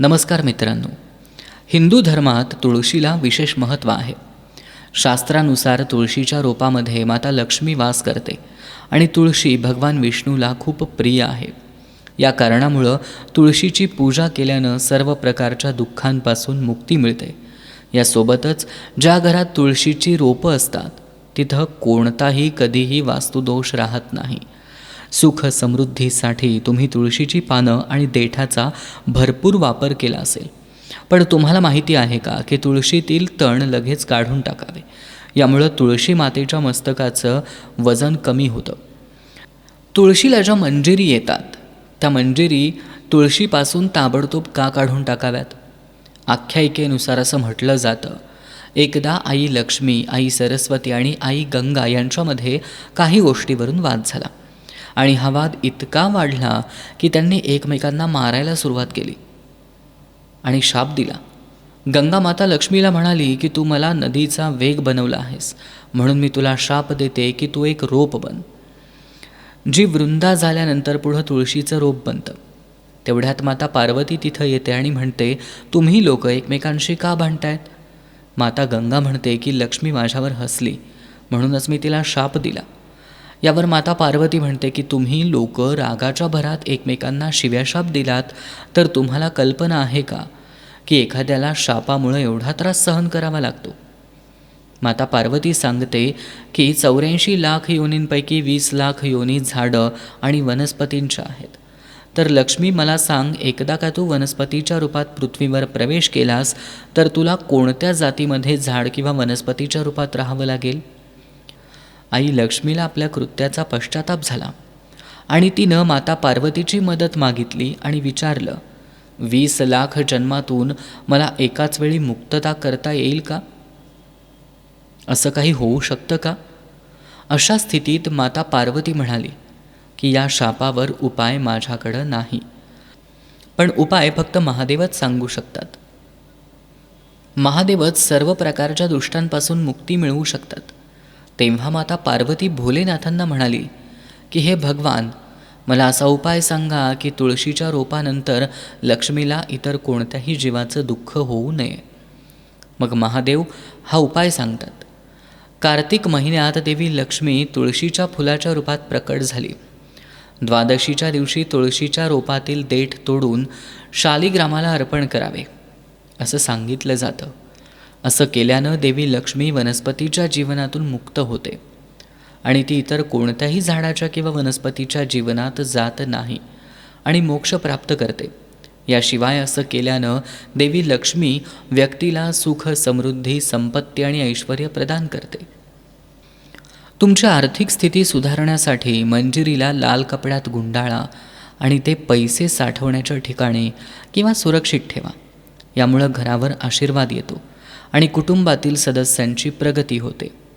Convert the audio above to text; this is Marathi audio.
नमस्कार मित्रांनो. हिंदू धर्मात तुळशीला विशेष महत्त्व आहे. शास्त्रानुसार तुळशीच्या रोपामध्ये माता लक्ष्मी वास करते आणि तुळशी भगवान विष्णूला खूप प्रिय आहे. या कारणामुळं तुळशीची पूजा केल्यानं सर्व प्रकारच्या दुःखांपासून मुक्ती मिळते. यासोबतच ज्या घरात तुळशीची रोपं असतात तिथं कोणताही कधीही वास्तुदोष राहत नाही. सुख समृद्धीसाठी तुम्ही तुळशीची पानं आणि देठाचा भरपूर वापर केला असेल. पण तुम्हाला माहिती आहे का की तुळशीतील तण लगेच काढून टाकावे. यामुळं तुळशी मातेच्या मस्तकाचं वजन कमी होतं. तुळशीला ज्या मंजिरी येतात त्या मंजिरी तुळशीपासून ताबडतोब का काढून टाकाव्यात? आख्यायिकेनुसार असं म्हटलं जातं एकदा आई लक्ष्मी आई सरस्वती आणि आई गंगा यांच्यामध्ये काही गोष्टीवरून वाद झाला. आणि हा वाद इतका वाढला की त्यांनी एकमेकांना मारायला सुरुवात केली. आणि शाप दिला. गंगा माता लक्ष्मीला म्हणाली की तू मला नदीचा वेग बनवला आहेस. म्हणून मी तुला शाप देते की तू एक रोप बन. जी वृंदा झाल्यानंतर पुढं तुळशीचं रोप बनतं. तेवढ्यात माता पार्वती तिथं येते आणि म्हणते तुम्ही लोक एकमेकांशी का भांडतायत? माता गंगा म्हणते की लक्ष्मी माझ्यावर हसली. म्हणूनच मी तिला शाप दिला. यावर माता पार्वती म्हणते की तुम्ही लोक रागाच्या भरात एकमेकांना शिव्याशाप दिलात तर तुम्हाला कल्पना आहे का की एखाद्याला शापामुळं एवढा त्रास सहन करावा लागतो? माता पार्वती सांगते की चौऱ्याऐंशी लाख योनींपैकी वीस लाख योनी झाडं आणि वनस्पतींच्या आहेत. तर लक्ष्मी मला सांग एकदा का तू वनस्पतीच्या रूपात पृथ्वीवर प्रवेश केलास तर तुला कोणत्या जातीमध्ये झाड किंवा वनस्पतीच्या रूपात राहावं लागेल? आई लक्ष्मीला आपल्या कृत्याचा पश्चाताप झाला. आणि तिनं माता पार्वतीची मदत मागितली आणि विचारलं वीस लाख जन्मातून मला एकाच वेळी मुक्तता करता येईल का? असं काही होऊ शकतं का? अशा स्थितीत माता पार्वती म्हणाली की या शापावर उपाय माझ्याकडं नाही. पण उपाय फक्त महादेवच सांगू शकतात. महादेवच सर्व प्रकारच्या दुष्टांपासून मुक्ती मिळवू शकतात. तेव्हा माता पार्वती भोलेनाथांना म्हणाली की हे भगवान मला असा उपाय सांगा की तुळशीच्या रोपानंतर लक्ष्मीला इतर कोणत्याही जीवाचं दुःख होऊ नये. मग महादेव हा उपाय सांगतात. कार्तिक महिन्यात देवी लक्ष्मी तुळशीच्या फुलाच्या रूपात प्रकट झाली. द्वादशीच्या दिवशी तुळशीच्या रोपातील देठ तोडून शालिग्रामाला अर्पण करावे असं सांगितलं जातं. असं केल्यानं देवी लक्ष्मी वनस्पतीच्या जीवनातून मुक्त होते. आणि ती इतर कोणत्याही झाडाच्या किंवा वनस्पतीच्या जीवनात जात नाही आणि मोक्ष प्राप्त करते. याशिवाय असं केल्यानं देवी लक्ष्मी व्यक्तीला सुख समृद्धी संपत्ती आणि ऐश्वर प्रदान करते. तुमची आर्थिक स्थिती सुधारण्यासाठी मंजिरीला लाल कपड्यात गुंडाळा आणि ते पैसे साठवण्याच्या ठिकाणी किंवा सुरक्षित ठेवा. यामुळं घरावर आशीर्वाद येतो. आणि कुटुंबातील सदस्यांची प्रगती होते.